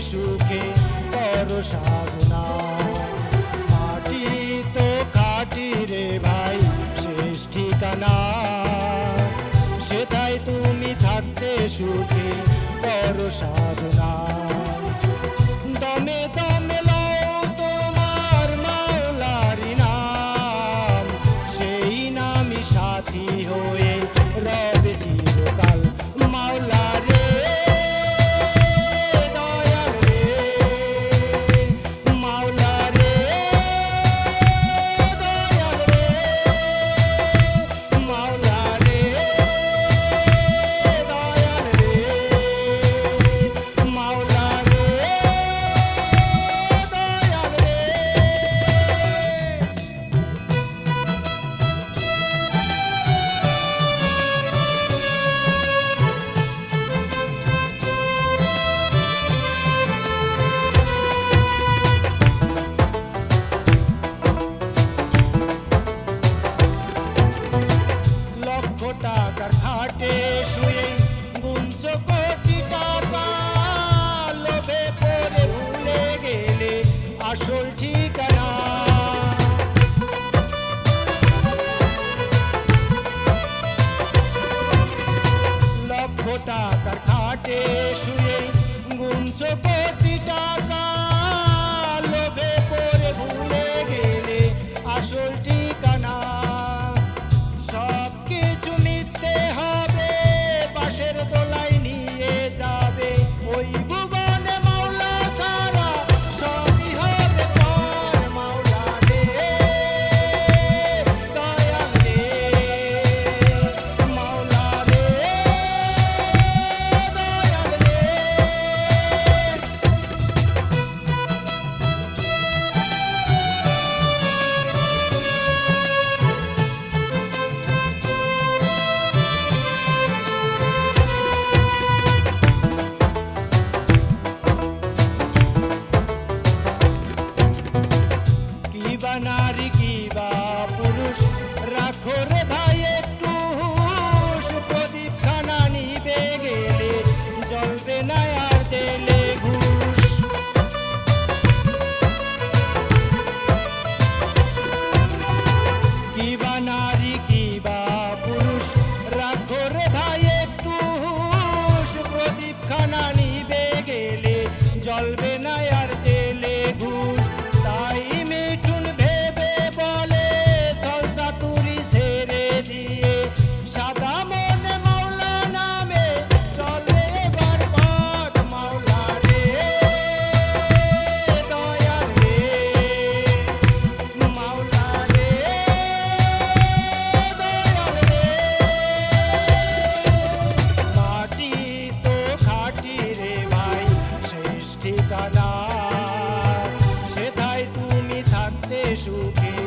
সুখে কর সাধনা। মাটি তো কাটি রে ভাই, শেষ ঠিকানা। সেটাই তুমি থাকতে সুখে কর সাধনা। Jesus.